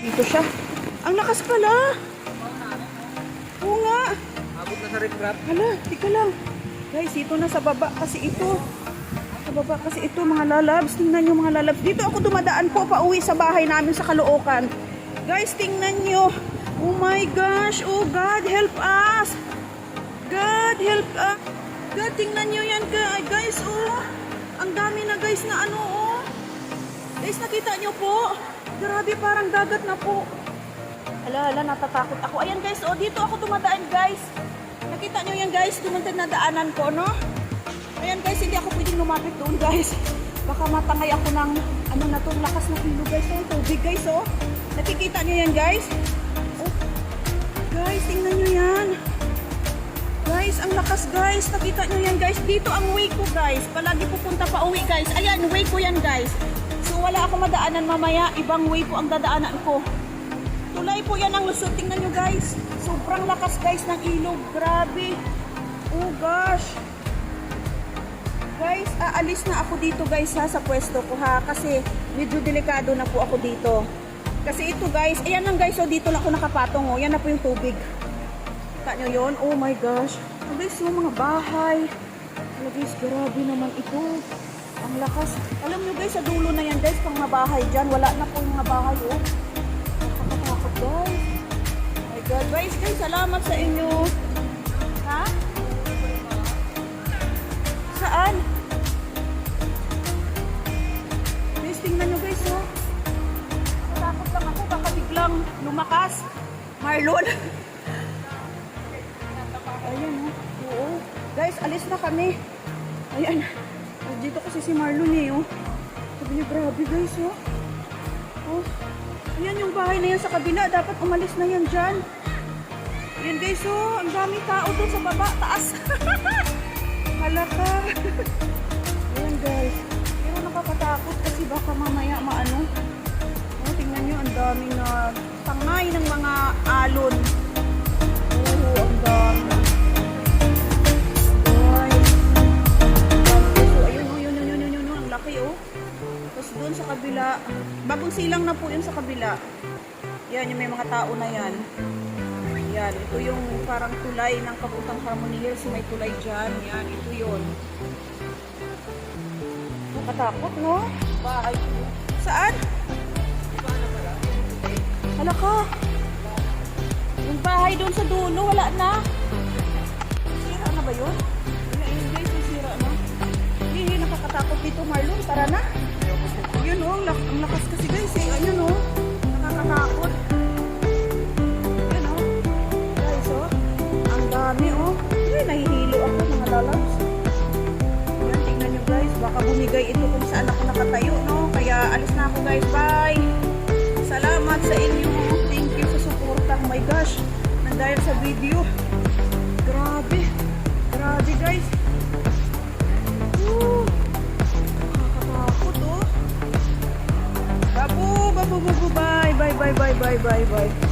Dito siya. Ang lakas pala. Oo nga. Abot na sa riprap. Hala, tika lang. Guys, ito na sa baba kasi ito. Sa baba kasi ito mga lalabs. Tingnan nyo mga lalabs. Dito ako dumadaan po pa uwi sa bahay namin sa Caloocan. Guys, tingnan nyo. Oh my gosh. Oh God, help us. God, help us. God, tingnan nyo yan guys. Oh, ang dami na guys na ano oh. Guys, nakita nyo po. Grabe, parang dagat na po. Hala, hala, natatakot ako. Ayan guys, oh, dito ako dumadaan guys. Nakita nyo yan guys, dumuntan na daanan ko, no? Ayan guys, hindi ako pwedeng lumapit doon guys. Baka matangay ako ng, ano na to, lakas na kilo guys. Oh, tubig guys, oh. Nakikita nyo yan guys? Oh. Guys, tingnan nyo yan. Guys, ang lakas guys. Nakita nyo yan guys. Dito ang way ko guys. Palagi pupunta pa uwi guys. Ayan, way ko yan guys. So wala ako madaanan mamaya. Ibang way po ang dadaanan ko. Tulay po yan ang lusot. Tingnan nyo guys. Sobrang lakas guys ng ilog. Grabe. Oh gosh. Guys, aalis na ako dito guys ha sa pwesto ko ha. Kasi medyo delikado na po ako dito. Kasi ito guys, ayan lang guys. So dito lang ako nakapatong oh. Yan na po yung tubig. Kita nyo yun? Oh my gosh. Oh, guys, yung mga bahay. Guys, grabe naman ito. Ang lakas. Alam nyo guys, sa dulo na yan guys, pang mga bahay dyan. Wala na po yung mga bahay oh. Nakakatakot guys. Oh my God. Guys, guys, salamat sa inyo. Ha? Saan? Guys, tingnan nyo guys oh. Takot lang ako, baka biglang lumakas. Marlon. Ayan, oh. Oo. Guys, alis na kami. Ayan. Oh, dito kasi si Marlon eh, oh. Sabi niya, grabe guys, oh. Oh. Ayan yung bahay na yan sa kabila. Dapat umalis na yan dyan. Ayan guys, oh. Ang daming tao doon sa baba. Taas. Malaka. Ayan guys. Pero nakakatakot kasi baka mamaya maano. Oh, tingnan nyo, ang daming uh, doon sa kabila, bagong silang na po yun sa kabila. Yan, yung may mga tao na yan. Yan, ito yung parang tulay ng Kabutang Harmony Hills. May tulay dyan. Yan, ito yun. Nakatakot, no? Bahay. Saan? Hala ka. Yung bahay doon sa dulo, wala na. Sira na ba yun? Yung sira na. Hindi, nakakatakot dito Marlon. Tara na. Yun oh, ang lak- ang lakas kasi guys eh. Ayun oh, nakakatakot. Yun oh. Guys oh, ang dami oh. Ay, nahihilo ako mga lalabs. Yan, tingnan nyo guys. Baka bumigay ito kung saan ako nakatayo, no? Kaya alis na ako guys. Bye! Salamat sa inyo. Thank you sa suporta. Oh my gosh. Nandahil sa video. Grabe. Grabe guys. Bye, bye, bye, bye.